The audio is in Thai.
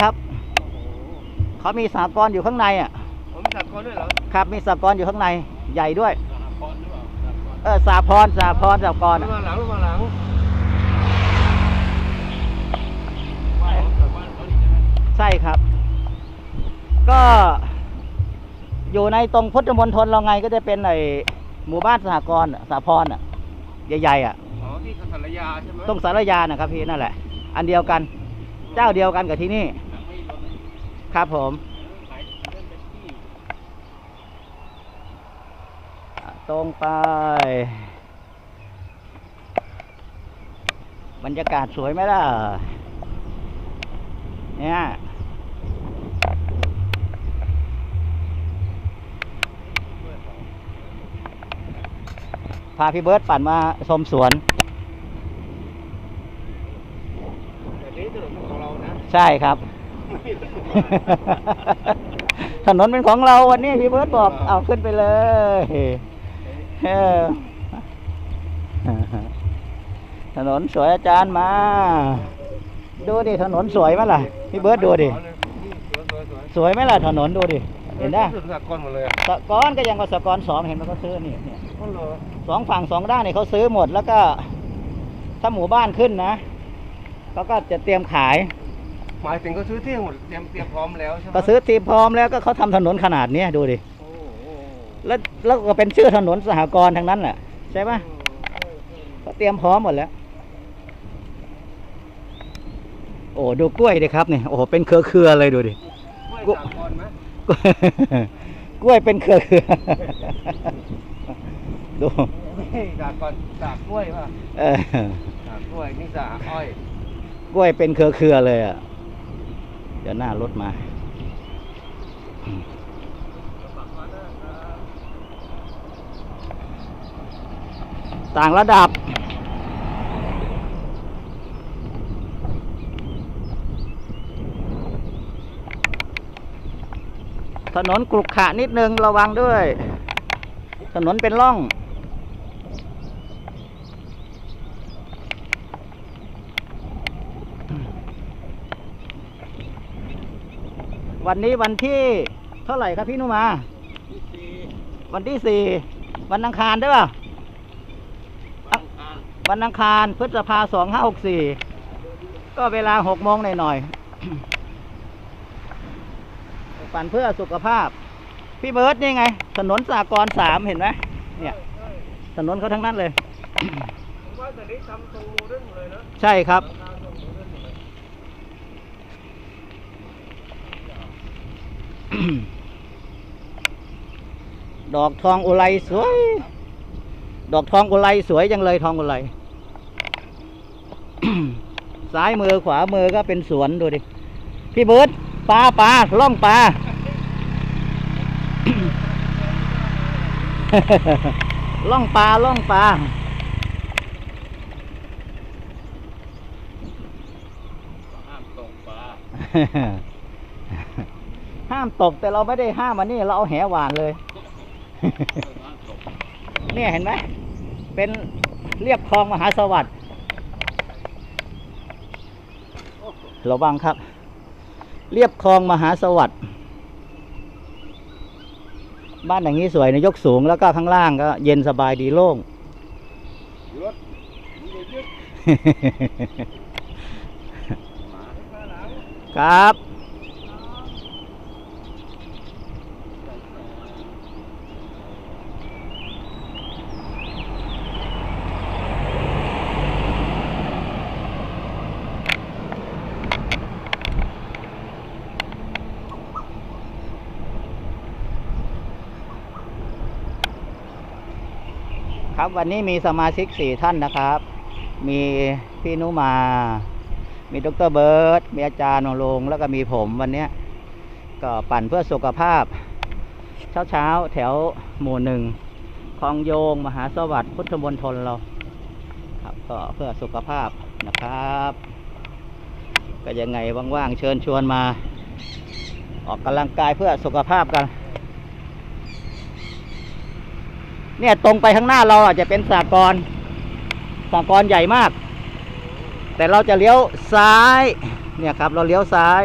ครับเขามีสากรณ์อยู่ข้างในอะผมมีสัตว์กรด้วยเหรอครับมีสากรณ์อยู่ข้างในใหญ่ด้วย สหพรหรือเปล่าสหพรเออสาพรสาพรสากรณ์ลอะงมาหลังลงมาหลังบ้านของบ้านเขานี่ใช่ไหมใช่ครับ ก็ อยู่ในตรงพุทธมณฑลเราไงก็จะเป็นไอหมู่บ้านสหกรณ์อะสาพรอะใหญ่ๆอะ อ๋อที่สารยาใช่ไหมตรงสารยานะครับพี่นั่นแหละ อันเดียวกัน เจ้าเดียวกันกับที่นี่ไม่รวม ครับผมขายเล่นเป็นที่อะตรงไป บรรยากาศสวยไหมล่ะ เนี่ยพาพี่เบิร์ตปั่นมาชมสวนแต่นี้ถนนเป็นของเรานะใช่ครับ ถนนเป็นของเราวันนี้พี่เบิร์ตบอกเอาขึ้นไปเลยเออถนนสวยอาจารย์มา ดูดิถนนสวยไหมล่ะพี่เบิร์ตดูดิสวยสวยสวยสวยไหมล่ะถนนดูดิเห็นได้สุดสัตว์กรหมดเลยสกรก็ยังกับสกรสองเห็นไหมเขาซื้อนี่เนี่ยก็เหรอสองฝั่งสองด้านเนี่ยเขาซื้อหมดแล้วก็ ถ้าหมู่บ้านขึ้นนะเขาก็จะเตรียมขาย หมายถึงเขาซื้อที่หมดเตรียมเตรียมพร้อมแล้วใช่ไหมก็ซื้อทีมพร้อมแล้วก็เขาทำถนนขนาดเนี้ยดูดิ โอ้โหแล้วแล้วก็เป็นชื่อถนนสหกรณ์ทั้งนั้นแหละใช่ไหมเขาเตรียมพร้อมหมดแล้ว โอ้ดูกล้วยดิครับนี่โอ้โหเป็นเครือเครือๆเลยดูดิ กล้วยสากรไหมกล้วยเป็นเครือเครือๆดูนี่สากรสากกล้วยป่ะเออสากกล้วยนี่สากอ้อย กล้วยเป็นเครือเครือๆเลยอะเดี๋ยวหน้ารถมาต่างระดับ ถนนกรุขระนิดนึงระวังด้วย ถนนเป็นร่อง วันนี้วันที่เท่าไหร่ครับพี่นุมา วันที่สี่วันอังคารได้ป่ะวันอังคารพฤษภาสองห้าหกสี่ก็เวลาหกโมงหน่อยๆปั่นเพื่อสุขภาพ พี่เบิร์ดนี่ไง ถนนสากรณ์สามเห็นไหมเนี่ย ถนนเขาทั้งนั้นเลยผมว่าแต่นี้ทำตรงโมเดิร์นหมดเลยนะใช่ครับ ทางตรงโมเดิร์นหมดเลย ดอกทองอุไรสวย ดอกทองอุไรสวยจังเลยทองอุไรซ้ายมือขวามือก็เป็นสวนดูดิ พี่เบิร์ตปลาปลาล่องปลาล่องปลาล่องปลาห้ามตกปลา ห้ามตกแต่เราไม่ได้ห้ามอันนี้เราเอาแหหวานเลย เนี่ยเห็นไหมเป็นเรียบคลองมหาสวัสดิ์ระวังครับ เรียบคลองมหาสวัสดิ์บ้านอย่างนี้สวยนะยกสูงแล้วก็ข้างล่างก็เย็นสบายดีโล่งครับ วันนี้มีสมาชิกสี่ท่านนะครับ มีพี่นุมา มีดรเบิร์ตมีอาจารย์นรงค์แล้วก็มีผมวันนี้ก็ปั่นเพื่อสุขภาพ เช้าเช้าแถวหมู่หนึ่งคลองโยง มหาสวัสดิ์พุทธมณฑลเรา ครับก็เพื่อสุขภาพนะครับ ก็ยังไงว่างๆเชิญชวนมา ออกกำลังกายเพื่อสุขภาพกัน เนี่ยตรงไปข้างหน้าเราอาจจะเป็นสากรสากรใหญ่มาก แต่เราจะเลี้ยวซ้าย เนี่ยครับ เราเลี้ยวซ้าย